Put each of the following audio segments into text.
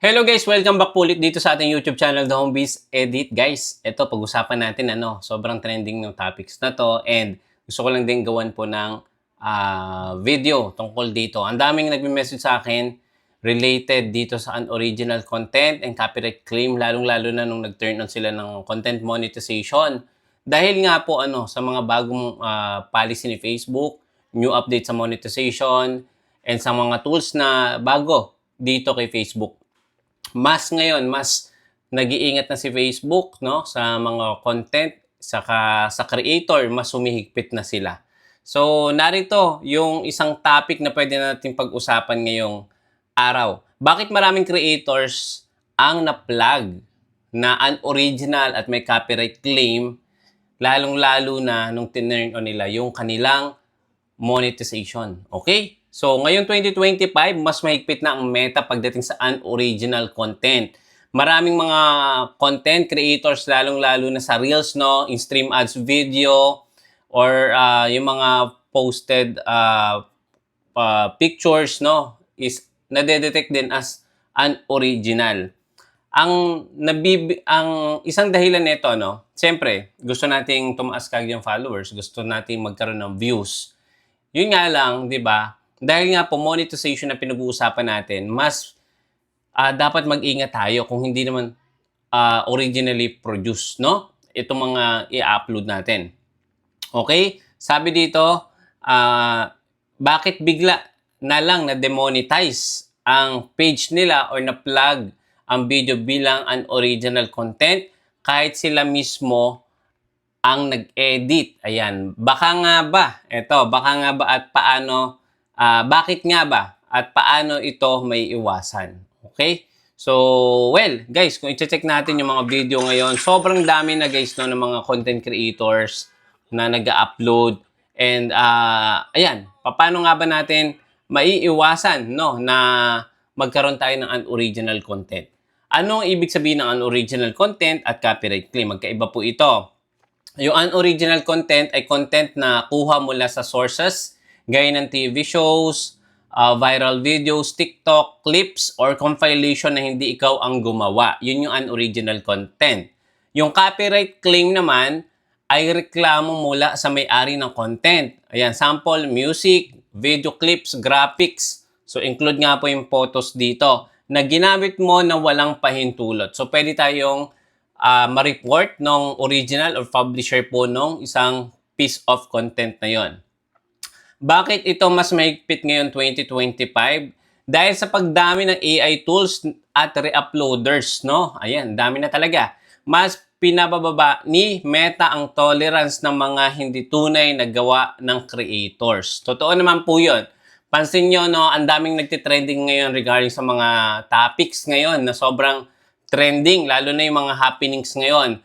Hello guys, welcome back po ulit dito sa ating YouTube channel, The Homebiz Edit. Guys, ito pag-usapan natin ano, sobrang trending ng topics na to and gusto ko lang din gawan po ng ah, video tungkol dito. Ang daming nagme-message sa akin related dito sa unoriginal content and copyright claim, lalong-lalo na nung nag-turn on sila ng content monetization. Dahil nga po ano, sa mga bagong ah, policy ni Facebook, new update sa monetization, and sa mga tools na bago dito kay Facebook mas ngayon, mas nag-iingat na si Facebook no sa mga content saka sa creator, mas humihigpit na sila. So, narito yung isang topic na pwede natin pag-usapan ngayong araw. Bakit maraming creators ang na-plug na unoriginal at may copyright claim lalong-lalo na nung tinurn on nila yung kanilang monetization. Okay? So, ngayong 2025, mas mahigpit na ang meta pagdating sa unoriginal content. Maraming mga content creators, lalong-lalo na sa Reels, no? In-stream ads video, or ah, yung mga posted ah, ah, pictures, no? Is nade-detect din as unoriginal. Ang nabib ang isang dahilan nito no, siyempre, gusto nating tumaas kag yung followers, gusto nating magkaroon ng views. Yun nga lang, 'di ba? Dahil nga po monetization na pinag-uusapan natin, mas ah, dapat mag-ingat tayo kung hindi naman ah, originally produced, no? Itong mga i-upload natin. Okay? Sabi dito, ah, bakit bigla na lang na-demonetize ang page nila or na-plug ang video bilang unoriginal content kahit sila mismo ang nag-edit. Ayan. Baka nga ba, eto, baka nga ba at paano, ah, bakit nga ba at paano ito may iwasan? Okay? So, well, guys, kung i-check natin yung mga video ngayon, sobrang dami na guys no, ng mga content creators na nag-upload. And, ah, ayan, paano nga ba natin maiiwasan no, na magkaroon tayo ng unoriginal content? Ano ang ibig sabihin ng unoriginal content at copyright claim? Magkaiba po ito. Yung unoriginal content ay content na kuha mula sa sources gaya ng TV shows, uh, viral videos, TikTok, clips, or compilation na hindi ikaw ang gumawa. Yun yung unoriginal content. Yung copyright claim naman ay reklamo mula sa may-ari ng content. Ayan, sample, music, video clips, graphics. So, include nga po yung photos dito na ginamit mo na walang pahintulot. So, pwede tayong ah, ma-report ng original or publisher po nung isang piece of content na yon. Bakit ito mas mahigpit ngayon 2025? Dahil sa pagdami ng AI tools at re-uploaders, no? Ayan, dami na talaga. Mas pinabababa ni Meta ang tolerance ng mga hindi tunay na gawa ng creators. Totoo naman po yun. Pansin nyo, no, ang daming nagtitrending ngayon regarding sa mga topics ngayon na sobrang trending, lalo na yung mga happenings ngayon.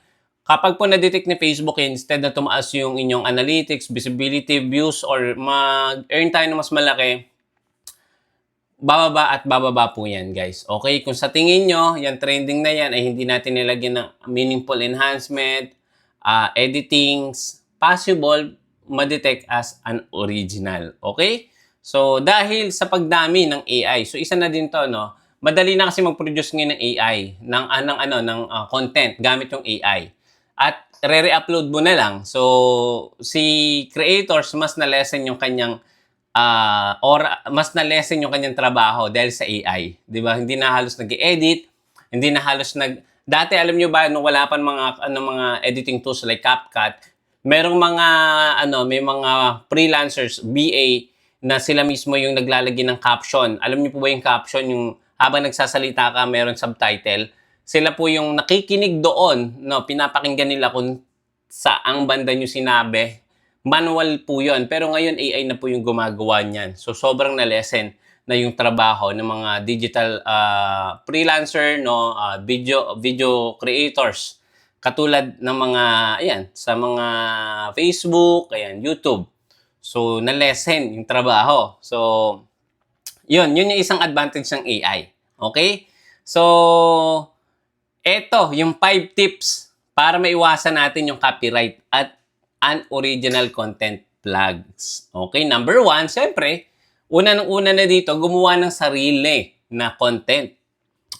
Kapag po na-detect ni Facebook, instead na tumaas yung inyong analytics, visibility, views, or mag-earn tayo ng mas malaki, bababa at bababa po yan, guys. Okay? Kung sa tingin nyo, yan trending na yan, ay hindi natin nilagyan ng meaningful enhancement, uh, editings, possible, ma-detect as an original. Okay? So, dahil sa pagdami ng AI, so isa na din to, no? Madali na kasi mag-produce ngayon ng AI, ng, uh, ng, ano, ng uh, content gamit yung AI. At re-upload mo na lang. So, si creators, mas na-lessen yung kanyang ah or mas na-lessen yung kanyang trabaho dahil sa AI. Di ba? Hindi na halos nag-edit, hindi na halos nag... Dati, alam nyo ba, nung wala pa mga, ano, mga editing tools like CapCut, merong mga, ano, may mga freelancers, BA, na sila mismo yung naglalagay ng caption. Alam niyo po ba yung caption, yung habang nagsasalita ka, meron subtitle. Sila po yung nakikinig doon, no, pinapakinggan nila kung saang banda nyo sinabi. Manual po yon Pero ngayon, AI na po yung gumagawa niyan. So, sobrang na-lessen na yung trabaho ng mga digital ah, freelancer, no, ah, video video creators. Katulad ng mga, ayan, sa mga Facebook, ayan, YouTube. So, na-lessen yung trabaho. So, yun, yun yung isang advantage ng AI. Okay? So, eto, yung 5 tips para maiwasan natin yung copyright at unoriginal content plugs. Okay, number one, siyempre, una nung una na dito, gumawa ng sarili na content.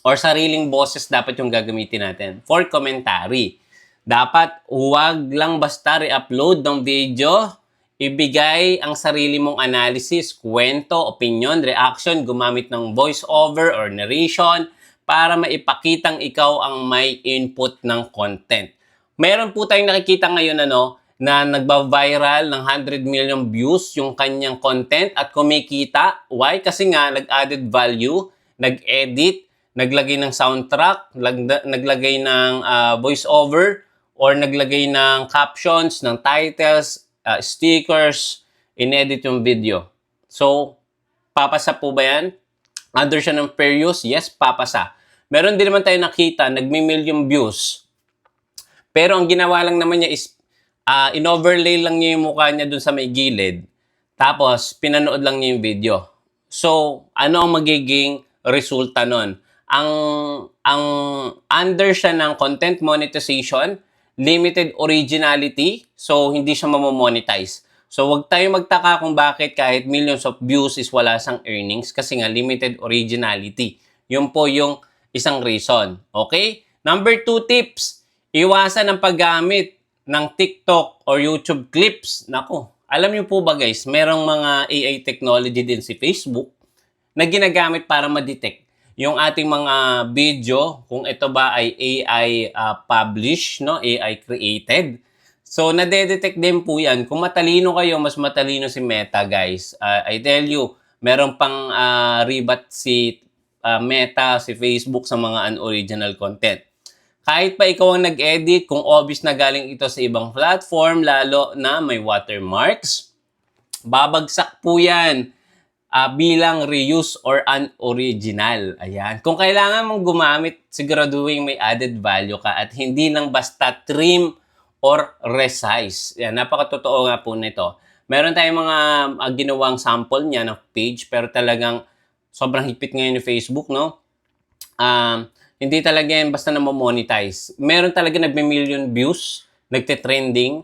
or sariling boses dapat yung gagamitin natin for commentary. Dapat huwag lang basta re-upload ng video, ibigay ang sarili mong analysis, kwento, opinion, reaction, gumamit ng voice-over or narration para maipakitang ikaw ang may input ng content. Meron po tayong nakikita ngayon ano, na nagba-viral ng 100 million views yung kanyang content at kumikita. Why? Kasi nga nag-added value, nag-edit, naglagay ng soundtrack, lag- naglagay ng ah, voice-over, or naglagay ng captions, ng titles, ah, stickers, inedit yung video. So, papasa po ba yan? Under siya ng fair use? Yes, papasa. Meron din naman tayo nakita, nagmi-million views. Pero ang ginawa lang naman niya is, ah in-overlay lang niya yung mukha niya dun sa may gilid. Tapos, pinanood lang niya yung video. So, ano ang magiging resulta nun? Ang, ang under siya ng content monetization, limited originality, so hindi siya mamomonetize. So, wag tayo magtaka kung bakit kahit millions of views is wala sang earnings kasi nga limited originality. Yun po yung isang reason. Okay? Number two tips, iwasan ang paggamit ng TikTok or YouTube clips. Nako, alam niyo po ba guys, merong mga AI technology din si Facebook na ginagamit para ma-detect yung ating mga video kung ito ba ay AI uh, published, no? AI created. So, nade-detect din po yan. Kung matalino kayo, mas matalino si Meta, guys. Uh, I tell you, meron pang uh, rebat si uh, Meta, si Facebook sa mga unoriginal content. Kahit pa ikaw ang nag-edit, kung obvious na galing ito sa ibang platform, lalo na may watermarks, babagsak po yan ah, bilang reuse or unoriginal. Ayan. Kung kailangan mong gumamit, siguraduhin may added value ka at hindi lang basta trim or resize. Yan, napakatotoo nga po nito. Meron tayong mga ah, ginawang sample niya ng page pero talagang sobrang higpit ngayon ni Facebook, no? Um, hindi talaga yan basta na monetize. Meron talaga nagme-million views, nagte-trending,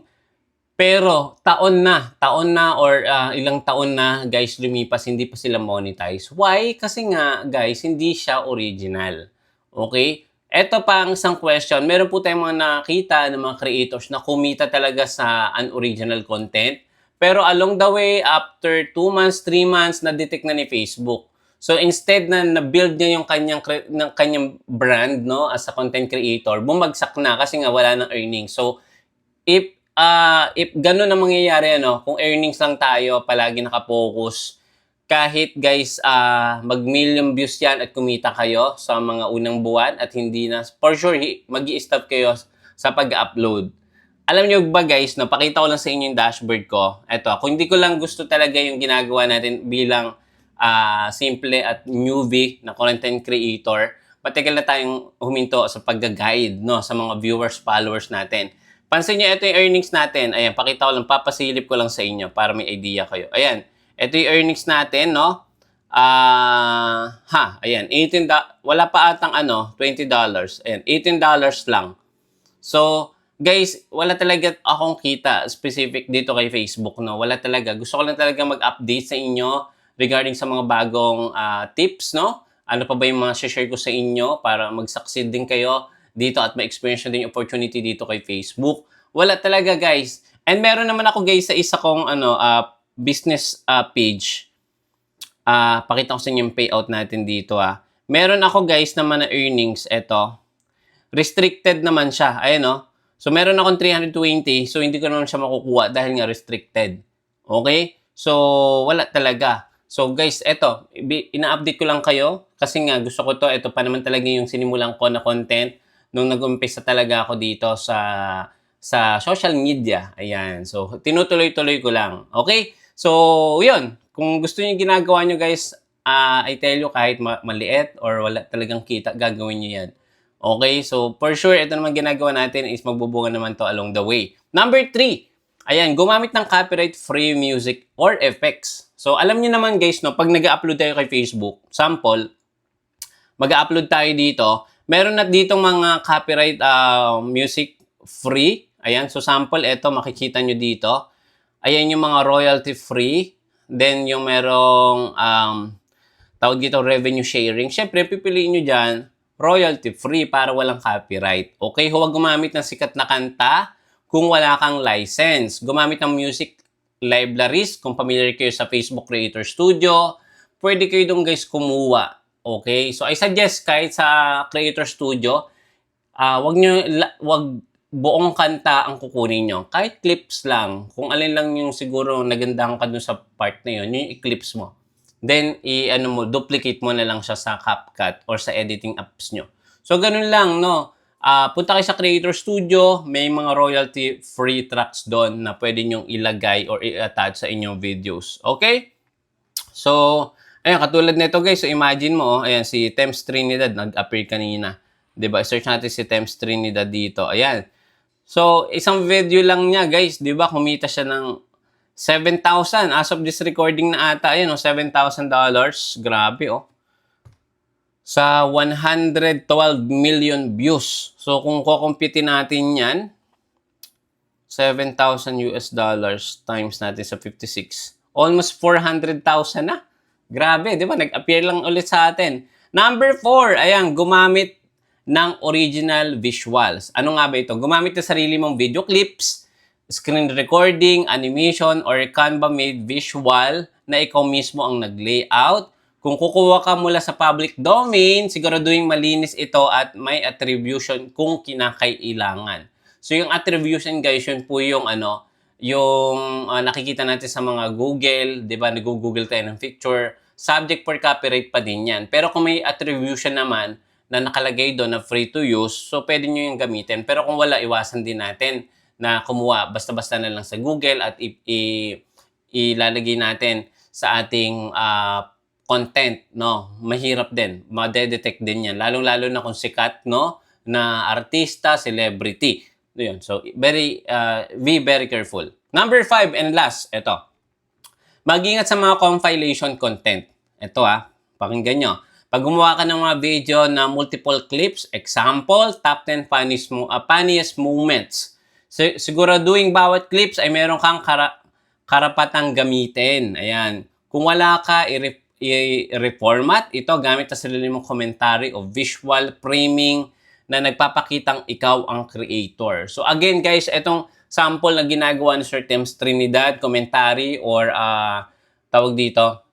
pero taon na, taon na or ah, ilang taon na guys lumipas, hindi pa sila monetize. Why? Kasi nga guys, hindi siya original. Okay? Ito pa ang isang question. Meron po tayong mga nakita ng mga creators na kumita talaga sa unoriginal content. Pero along the way, after 2 months, 3 months, na-detect na ni Facebook. So instead na na-build niya yung kanyang ng kanyang brand no as a content creator, bumagsak na kasi nga wala ng earnings. So if ah if ganun ang mangyayari ano, kung earnings lang tayo palagi nakapokus, kahit guys ah mag million views yan at kumita kayo sa mga unang buwan at hindi na for sure mag stop kayo sa pag-upload. Alam niyo ba guys, no, pakita ko lang sa inyo yung dashboard ko. Ito, kung hindi ko lang gusto talaga yung ginagawa natin bilang ah simple at newbie na content creator, matagal na tayong huminto sa pag-guide no, sa mga viewers, followers natin. Pansin niyo, ito yung earnings natin. Ayan, pakita ko lang, papasilip ko lang sa inyo para may idea kayo. Ayan, ito yung earnings natin, no? Ah, ha, ayan, 18 da- wala pa atang ano, 20 dollars. Ayan, 18 dollars lang. So, guys, wala talaga akong kita specific dito kay Facebook, no? Wala talaga. Gusto ko lang talaga mag-update sa inyo regarding sa mga bagong ah, tips, no? Ano pa ba yung mga share ko sa inyo para mag-succeed din kayo dito at ma-experience din yung opportunity dito kay Facebook. Wala talaga, guys. And meron naman ako, guys, sa isa kong ano, ah, business ah, page. Ah, pakita ko sa inyo yung payout natin dito, ah. Meron ako, guys, naman na earnings. Ito. Restricted naman siya. Ayan, oh. So, meron akong 320. So, hindi ko naman siya makukuha dahil nga restricted. Okay? So, wala talaga. So, guys, eto. Ina-update ko lang kayo. Kasi nga, gusto ko to. Ito pa naman talaga yung sinimulan ko na content nung nag-umpisa talaga ako dito sa sa social media. Ayan. So, tinutuloy-tuloy ko lang. Okay? So, yun. Kung gusto niyo ginagawa nyo, guys, ah I tell you, kahit ma- maliit or wala talagang kita, gagawin nyo yan. Okay? So, for sure, ito naman ginagawa natin is magbubunga naman to along the way. Number three, ayan, gumamit ng copyright-free music or effects. So, alam niyo naman guys, no, pag nag-upload tayo kay Facebook, sample, mag-upload tayo dito, meron na ditong mga copyright ah, music free. Ayan, so sample, ito, makikita nyo dito. Ayan yung mga royalty free. Then, yung merong, um, tawag dito, revenue sharing. Siyempre, pipiliin nyo dyan, royalty free para walang copyright. Okay, huwag gumamit ng sikat na kanta kung wala kang license. Gumamit ng music libraries, kung familiar kayo sa Facebook Creator Studio, pwede kayo doon guys kumuha. Okay? So I suggest kahit sa Creator Studio, ah wag nyo, wag buong kanta ang kukunin nyo. Kahit clips lang. Kung alin lang yung siguro nagandahan ka dun sa part na yun, yung i-clips mo. Then, i ano mo, duplicate mo na lang siya sa CapCut or sa editing apps nyo. So, ganun lang, no? Ah, punta kayo sa Creator Studio, may mga royalty-free tracks doon na pwede nyong ilagay or i-attach sa inyong videos. Okay? So, ayan, katulad nito guys, so imagine mo, oh, ayan, si Thames Trinidad, nag-appear kanina. 'Di ba Search natin si Thames Trinidad dito. Ayan. So, isang video lang niya, guys, 'di ba Kumita siya ng 7,000. As of this recording na ata, ayan, oh, $7,000. Grabe, oh. Sa 112 million views. So, kung kukumpitin natin yan, 7,000 US dollars times natin sa 56. Almost 400,000 na. Grabe, di ba? Nag-appear lang ulit sa atin. Number 4, ayan, gumamit ng original visuals. Ano nga ba ito? Gumamit ng sarili mong video clips, screen recording, animation, or Canva-made visual na ikaw mismo ang nag-layout. Kung kukuha ka mula sa public domain, siguraduhin malinis ito at may attribution kung kinakailangan. So yung attribution guys, yun po yung ano, yung ah, nakikita natin sa mga Google, 'di ba? Nag-Google tayo ng picture, subject for copyright pa din 'yan. Pero kung may attribution naman na nakalagay doon na free to use, so pwede nyo yung gamitin. Pero kung wala, iwasan din natin na kumuha basta-basta na lang sa Google at i- i- ilalagay natin sa ating ah, content, no? Mahirap din. Madedetect din yan. Lalong-lalo na kung sikat, no? Na artista, celebrity. Yun. So, very, uh, be very careful. Number five and last, ito. Mag-ingat sa mga compilation content. Ito ah, pakinggan nyo. Pag gumawa ka ng mga video na multiple clips, example, top 10 funniest, mo, uh, funniest moments. Si- siguraduhin bawat clips ay meron kang kara- karapatang gamitin. Ayan. Kung wala ka, i-reformat ito gamit sa sarili mong commentary o visual framing na nagpapakitang ikaw ang creator. So again guys, itong sample na ginagawa ni Sir Thames Trinidad, commentary or ah, tawag dito,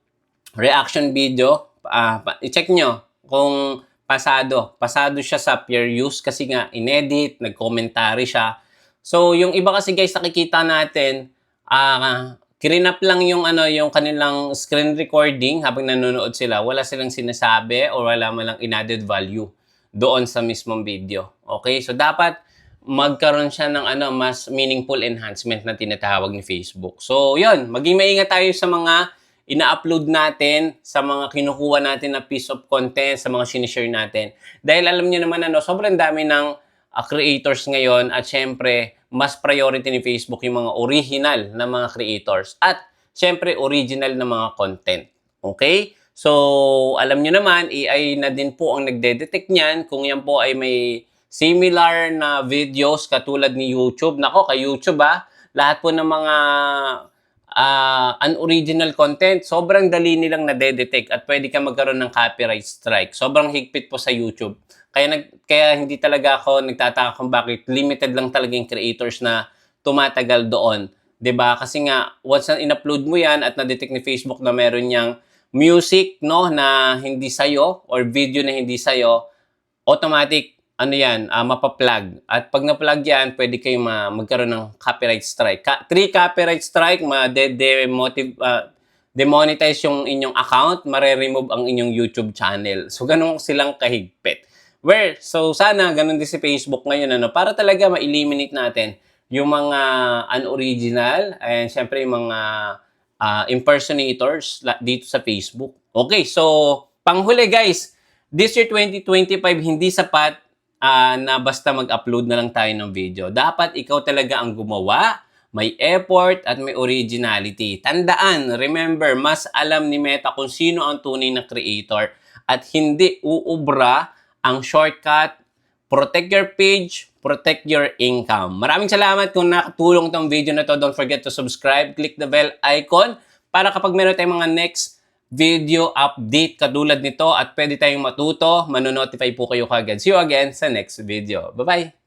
reaction video, pa- i-check nyo kung pasado. Pasado siya sa peer use kasi nga inedit, nag-commentary siya. So, yung iba kasi guys, nakikita natin, ah, kirinap lang yung ano yung kanilang screen recording habang nanonood sila. Wala silang sinasabi or wala man lang inadded value doon sa mismong video. Okay? So, dapat magkaroon siya ng ano mas meaningful enhancement na tinatawag ni Facebook. So, yun. Maging maingat tayo sa mga ina-upload natin, sa mga kinukuha natin na piece of content, sa mga sinishare natin. Dahil alam niyo naman ano, sobrang dami ng uh, creators ngayon at syempre, mas priority ni Facebook yung mga original na mga creators at syempre original na mga content. Okay? So, alam nyo naman, AI na din po ang nagde-detect niyan kung yan po ay may similar na videos katulad ni YouTube. Nako, kay YouTube ah, lahat po ng mga ah, unoriginal content, sobrang dali nilang nade-detect at pwede ka magkaroon ng copyright strike. Sobrang higpit po sa YouTube. Kaya, nag, kaya hindi talaga ako nagtataka kung bakit limited lang talaga yung creators na tumatagal doon. 'Di ba Kasi nga, once na in-upload mo yan at na-detect ni Facebook na meron niyang music no na hindi sa'yo or video na hindi sa'yo, automatic ano yan, ah, mapaplag. At pag na-plug yan, pwede kayo ma- magkaroon ng copyright strike. Ka- three copyright strike, ma-demotive, uh, demonetize yung inyong account, mare-remove ang inyong YouTube channel. So, ganun silang kahigpit. Where, so sana ganun din si Facebook ngayon, ano, para talaga ma-eliminate natin yung mga unoriginal, and syempre yung mga ah, impersonators dito sa Facebook. Okay, so, panghuli guys, this year 2025, hindi sapat ah, na basta mag-upload na lang tayo ng video. Dapat ikaw talaga ang gumawa, may effort at may originality. Tandaan, remember, mas alam ni Meta kung sino ang tunay na creator at hindi uubra ang shortcut, protect your page, protect your income. Maraming salamat kung nakatulong tong video na to. Don't forget to subscribe, click the bell icon para kapag meron tayong mga next video update katulad nito at pwede tayong matuto, manonotify po kayo kagad. See you again sa next video. Bye-bye!